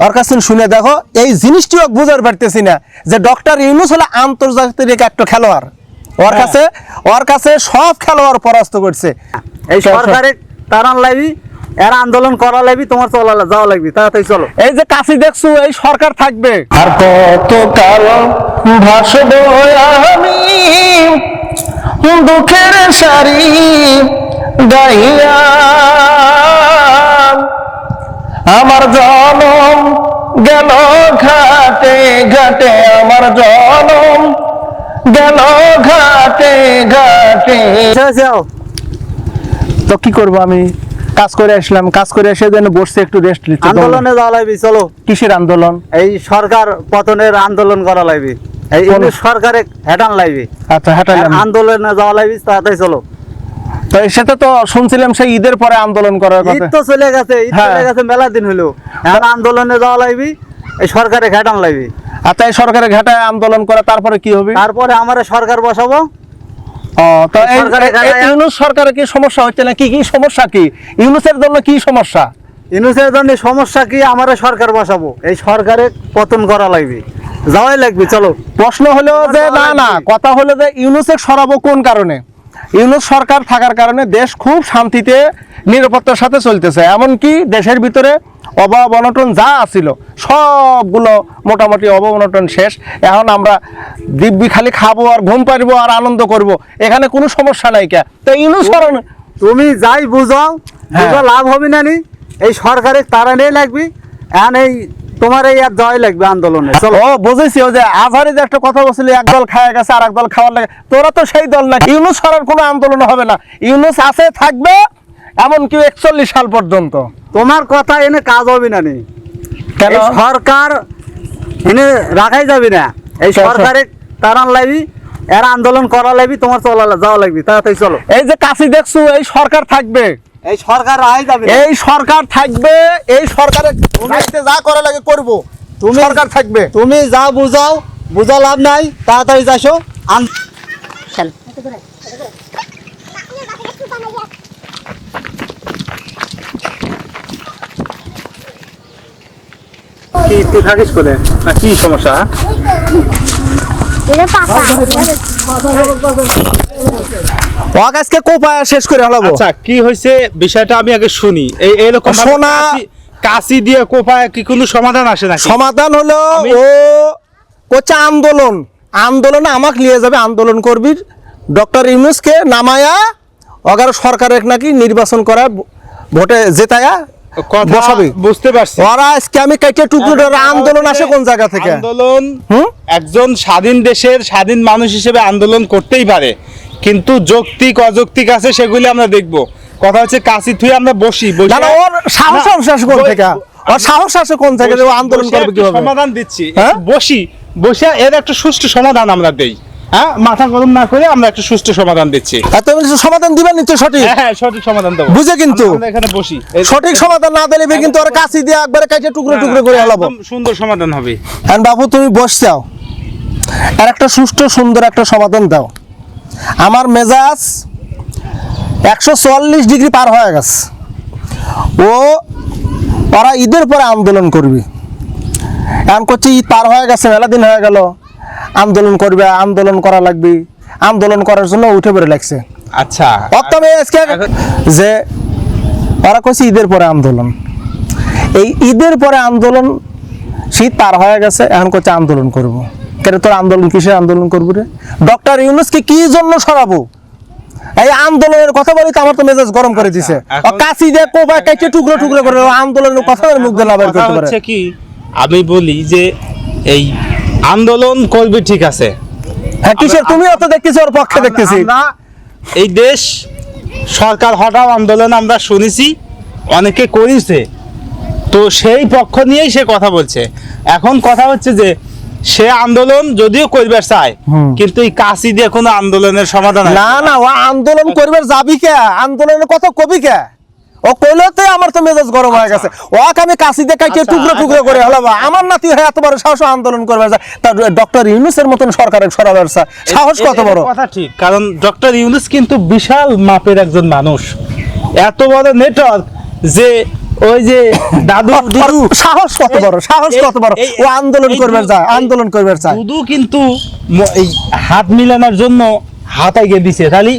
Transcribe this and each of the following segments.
ওর কাছে শুনে দেখো এই জিনিসটিও বুঝার পারতেছি না যে ডক্টর ইউনুস হলো আন্তর্জাতিক একটা খেলোয়াড়। ওর হ্যাঁ। কাছে ওর কাছে সব খেলোয়াড় পরাস্ত করছে। এই চল, চল। সরকারে তারান লাগবি এরা আন্দোলন করা লাগবি তোমার চলা যাওয়া লাগবি তাড়াতাড়ি চলো। এই যে কাশি দেখছ এই সরকার থাকবে। আর কত কাল ভাসব আমি। দুঃখের সারি গাইয়া আমার জনম গেল ঘাটে ঘাটে আমার জনম গেল ঘাটে ঘাটে। তো কি করব আমি? কাজ করে আসলাম কাজ করে এসে যেন বসছে একটু রেস্ট নিতে আন্দোলনে যাওয়া লাগবি চলো। কিসের আন্দোলন? এই সরকার পতনের আন্দোলন করা লাগবে। এই সরকারে হেটান লাগবে। আচ্ছা হাঁটালাম আন্দোলনে যাওয়া লাগবি তাড়াতাড়ি চলো। তো সেটা তো শুনছিলাম সেই ঈদের পরে আন্দোলন করার ঈদ তো চলে গেছে ঈদ হ্যাঁ। চলে গেছে মেলা দিন হলো। এখন আন্দোলনে যাওয়া লাগবি এই সরকারে ঘেটান লাগবি। আচ্ছা এই সরকারের ঘাটায় আন্দোলন করে তারপরে কি হবে? তারপরে আমার সরকার বসাবো। তো ইউনুস কি সমস্যা হচ্ছে না? কি কি সমস্যা কি? ইউনুসের জন্য কি সমস্যা? ইনুসের জন্য সমস্যা কি? আমার সরকার বসাবো। এই সরকারে পতন করা লাগবে। যাওয়াই লাগবে চলো। প্রশ্ন হলো যে না না কথা হলো যে ইউনুসের সরাবো কোন কারণে? ইউনুস সরকার থাকার কারণে দেশ খুব শান্তিতে নিরাপত্তার সাথে চলতেছে। এমনকি দেশের ভিতরে অভাব অনটন যা আছিল সবগুলো মোটামুটি অভাব অনটন শেষ। এখন আমরা দিব্যি খালি খাব আর ঘুম পারব আর আনন্দ করব। এখানে কোনো সমস্যা নাই কে? তো ইউনুস তুমি যাই বুঝাও হ্যাঁ। লাভ হবে না নি? এই সরকারের তারা নিয়ে লাগবি। এখন এই তোমার এই আর যাওয়াই লাগবে আন্দোলনে চলো। ও বুঝেছি ও যে আজহারি যে একটা কথা বলছিল এক দল খায় গেছে আর এক দল খাওয়ার লাগে তোরা তো সেই দল না ইউনুস সরার কোনো আন্দোলন হবে না। ইউনুস আছে থাকবে এমনকি একচল্লিশ সাল পর্যন্ত। তোমার কথা এনে কাজ হবে না নি। কেন? সরকার এনে রাখাই যাবে না। এই চল, চল। সরকারে তারান লাগবি এরা আন্দোলন করা লাগবি তোমার চলা যাওয়া লাগবি। তাড়াতাড়ি চলো। এই যে কাশি দেখছ এই সরকার থাকবে। এই সরকার রাখাই যাবে এই সরকার থাকবে এই সরকারের যা করা লাগে করব। তুমি সরকার থাকবে। তুমি যা বুঝাও বুঝা লাভ নাই তাড়াতাড়ি যাসো আন- কি তুই থাকিস করে না কি সমস্যা? আজকে কোপা শেষ করে হলাবো আচ্ছা কি হয়েছে বিষয়টা আমি আগে শুনি। এই এরকম শোনা- কাশি- দিয়ে কোপায় কি কোনো সমাধান আসে নাকি? সমাধান হলো ও করছে আন্দোলন। আন্দোলনে আমাকে নিয়ে যাবে আন্দোলন করবি ডক্টর ইউনুসকে নামায়া অগার সরকারের নাকি নির্বাচন করা ভোটে জেতায়া বসাবে। বুঝতে পারছি। ওরা আজকে আমি কেটে টুকরো আন্দোলন আসে কোন জায়গা থেকে? আন্দোলন? একজন স্বাধীন দেশের স্বাধীন মানুষ হিসেবে আন্দোলন করতেই পারে। কিন্তু যৌক্তিক অযৌক্তিক আছে সেগুলি আমরা দেখব। কথা হচ্ছে কাশি থুই আমরা বসি ওর সাহস না, কোন থেকে? ওর সাহস আসে কোন থেকে যে আন্দোলন করবে কীভাবে? সমাধান দিচ্ছি হ্যাঁ? বসি বসে এর একটা সুষ্ঠু সমাধান আমরা দেই হ্যাঁ? মাথা গরম না করে আমরা একটা সুষ্ঠু সমাধান দিচ্ছি। সমাধান দিবেন নিতে সঠিক? হ্যাঁ হ্যাঁ সঠিক সমাধান দেবো। বুঝে কিন্তু। এখানে বসি। সঠিক সমাধান না দিলে কিন্তু ওর কাছে দিয়ে একবারে কাটে টুকরো টুকরো করে হলাবো সুন্দর সমাধান হবে। আর বাবু তুমি বসছাও আর একটা সুষ্ঠু সুন্দর একটা সমাধান দাও। আমার মেজাজ একশো চুয়াল্লিশ ডিগ্রি পার হয়ে গেছে। ও ওরা ঈদের পরে আন্দোলন করবে। এখন করছি ঈদ পার হয়ে গেছে মেলা দিন হয়ে গেল। আন্দোলন করবে আন্দোলন করা লাগবে। আন্দোলন করার জন্য উঠে পড়ে লাগছে। আচ্ছা। আজকে যে ওরা কইছে ঈদের পরে আন্দোলন। এই ঈদের পরে আন্দোলন শীত পার হয়ে গেছে এখন করছে আন্দোলন করব। কেন তোর আন্দোলন কিসের আন্দোলন করব রে? ডক্টর ইউনুসকে কি জন্য সরাবো? এই আন্দোলনের কথা বলি তো আমার তো মেজাজ গরম করে দিছে। কাশি দিয়ে কোপায় কাইটে টুকরো টুকরো করে আন্দোলনের কথা মুখ দিয়ে না করতে পারে। কি আমি বলি যে এই আন্দোলন করবে ঠিক আছে। হ্যাঁ কিসের? তুমিও তো দেখতেছি ওর পক্ষে দেখতেছি। এই দেশ সরকার হটাও আন্দোলন আমরা শুনেছি অনেকে করেছে। তো সেই পক্ষ নিয়েই সে কথা বলছে। এখন কথা হচ্ছে যে সে আন্দোলন যদিও করবে চায় কিন্তু এই কাশি দিয়ে কোনো আন্দোলনের সমাধান না না ও আন্দোলন করবে যাবি কে? আন্দোলনের কথা কবি কে? ও কইলতে আমার তো মেজাজ গরম হয়ে গেছে। ওকে আমি কাশি দিয়ে কাইটে আচ্ছা, টুকরো টুকরো করে হলাম আমার নাতি হয়ে এত বড় সাহস আন্দোলন করবে তার ডক্টর ইউনুসের মতন সরকারের সরাবের সাহস কত বড়? কথা ঠিক কারণ ডক্টর ইউনুস কিন্তু বিশাল মাপের একজন মানুষ। এত বড় নেটওয়ার্ক যে ওই যে দাদু দুদু। সাহস কত বড় সাহস কত বড়। ও আন্দোলন করবে চায় আন্দোলন করবে চায়। দুদু কিন্তু এই হাত মিলানোর জন্য হাত এগিয়ে দিছে। তাহলে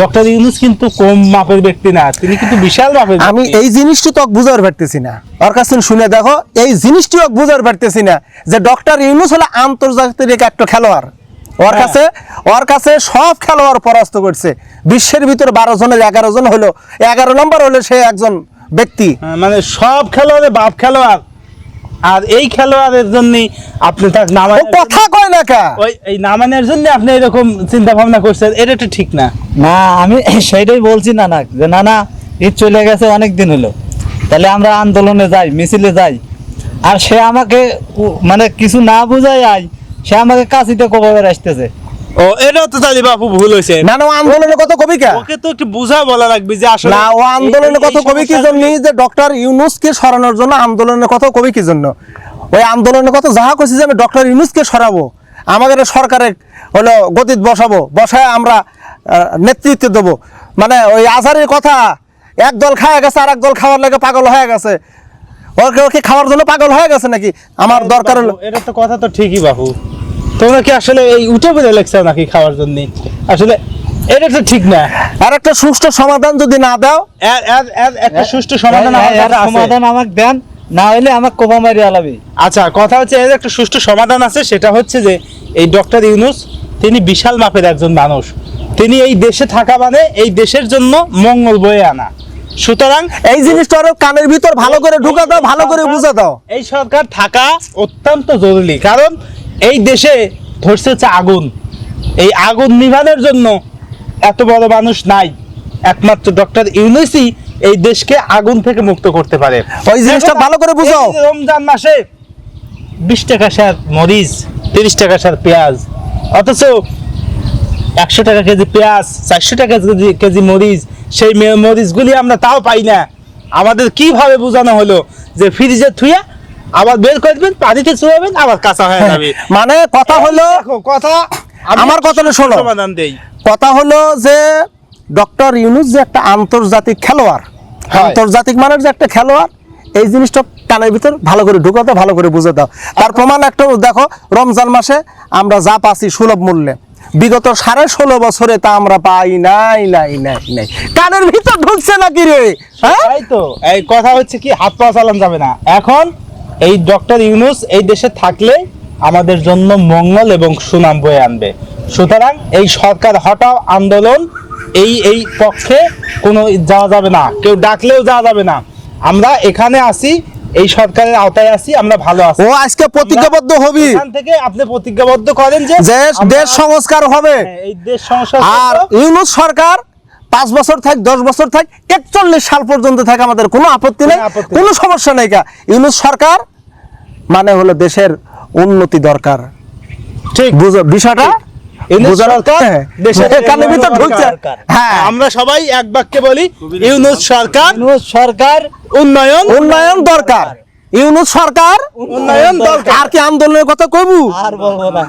ডক্টর ইউনুস কিন্তু কম মাপের ব্যক্তি না তিনি কিন্তু বিশাল মাপের আমি এই জিনিসটি তো বুঝার পারতেছি না। ওর কাছে শুনে দেখো এই জিনিসটি বুঝার পারতেছি না যে ডক্টর ইউনুস হলো আন্তর্জাতিক একটা খেলোয়াড়। ওর হ্যাঁ। কাছে ওর কাছে সব খেলোয়াড় পরাস্ত করছে। বিশ্বের ভিতরে বারো জনের এগারো জন হলো। এগারো নম্বর হলো সে একজন ব্যক্তি। হ্যাঁ, মানে সব খেলোয়াড়ে বাপ খেলোয়াড়। আর এই খেলোয়াড়ের জন্য আপনি তার নামানোর কথা কয় না কা? ওই এই নামানোর জন্য আপনি এরকম চিন্তা ভাবনা করছেন এটা তো ঠিক না। না আমি সেটাই বলছি না না যে না না ঈদ চলে গেছে অনেক দিন হলো। তাহলে আমরা আন্দোলনে যাই মিছিলে যাই। আর সে আমাকে মানে কিছু না বুঝাই আই সে আমাকে কাশিতে কবে আসতেছে। ও এটাও তো তাহলে বাপু ভুল হয়েছে না না ও আন্দোলনের কথা কবি কা? ওকে তো একটু বুঝা বলা লাগবে যে আসলে না ও আন্দোলনের কথা কবি কি জন্য? যে ডক্টর ইউনুসকে সরানোর জন্য আন্দোলনের কথা কবি কি জন্য? ওই আন্দোলনের কথা যাহা কইছি যে আমি ডক্টর ইউনুসকে সরাবো আমাদের সরকারে হলো গতিত বসাবো বসায় আমরা নেতৃত্ব দেবো। মানে ওই আজারের কথা এক দল খায় গেছে আর এক দল খাওয়ার লাগে পাগল হয়ে গেছে। ওকে ওকে খাওয়ার জন্য পাগল হয়ে গেছে নাকি? আমার দরকার হলো এটা তো কথা তো ঠিকই বাবু তোমরা কি আসলে এই উঠে বেড়ে লেগছো নাকি খাওয়ার জন্য? আসলে এটা তো ঠিক না। আর একটা সুষ্ঠু সমাধান যদি না দাও একটা সুষ্ঠু সমাধান। সমাধান আমাকে দেন না আমাকে কোপা মারি আলাবি আচ্ছা কথা হচ্ছে এর একটা সুষ্ঠু সমাধান আছে সেটা হচ্ছে যে এই ডক্টর ইউনুস তিনি বিশাল মাপের একজন মানুষ। তিনি এই দেশে থাকা মানে এই দেশের জন্য মঙ্গল বয়ে আনা। সুতরাং এই জিনিসটা আরও কানের ভিতর ভালো করে ঢুকা দাও ভালো করে বুঝা দাও। এই সরকার থাকা অত্যন্ত জরুরি কারণ এই দেশে ধরছে হচ্ছে আগুন। এই আগুন নিভানোর জন্য এত বড় মানুষ নাই। একমাত্র ডক্টর ইউনুসই এই দেশকে আগুন থেকে মুক্ত করতে পারে। ওই জিনিসটা ভালো করে যে রমজান মাসে বিশ টাকা সার মরিচ তিরিশ টাকা সার পেঁয়াজ অথচ একশো টাকা কেজি পেঁয়াজ চারশো টাকা কেজি কেজি মরিচ সেই মরিচগুলি আমরা তাও পাই না। আমাদের কীভাবে বোঝানো হলো যে ফ্রিজে থুয়া আবার বের করবেন পানিতে চুয়াবেন আবার কাঁচা হয়ে যাবে। মানে কথা হলো দেখো, কথা আমি আমার কথাটা শোনো। সমাধান দেই। কথা হলো যে ডক্টর ইউনুস যে একটা আন্তর্জাতিক খেলোয়াড় আন্তর্জাতিক মানের যে একটা খেলোয়াড় এই জিনিসটা কানের ভিতর ভালো করে ঢুকা দাও ভালো করে বুঝে দাও। তার প্রমাণ একটা দেখো রমজান মাসে আমরা যা পাচ্ছি সুলভ মূল্যে। বিগত সাড়ে ষোলো বছরে তা আমরা পাই নাই নাই নাই নাই। কানের ভিতর ঢুকছে নাকি রে? হ্যাঁ? তাই তো। এই কথা হচ্ছে কি হাত পা চালান যাবে না। এখন এই ডক্টর ইউনুস এই দেশে থাকলে আমাদের জন্য মঙ্গল এবং সুনাম বয়ে আনবে। সুতরাং এই সরকার হটাও আন্দোলন এই এই পক্ষে কোনো যাওয়া যাবে না। কেউ ডাকলেও যাওয়া যাবে না। আমরা এখানে আসি এই সরকারের আওতায় আছি আমরা ভালো আছি। ও আজকে প্রতিজ্ঞাবদ্ধ হবি। এখান থেকে আপনি প্রতিজ্ঞাবদ্ধ করেন যে দেশ সংস্কার হবে। হ্যাঁ, এই দেশ সংস্কার আর ইউনুস সরকার পাঁচ বছর থাক দশ বছর থাক একচল্লিশ সাল পর্যন্ত থাকে আমাদের কোনো আপত্তি নেই কোনো সমস্যা নেই কা ইউনুস সরকার মানে হলো দেশের উন্নতি দরকার। ঠিক। বুঝো বিষয়টা ইউনুস বোঝার সরকার হ্যাঁ, দরকার। হ্যাঁ। আমরা সবাই এক বাক্যে বলি ইউনুস সরকার ইউনুস সরকার উন্নয়ন উন্নয়ন দরকার। ইউনুস সরকার উন্নয়ন দরকার। আর কি আন্দোলনের কথা কইবু? আর বলব না।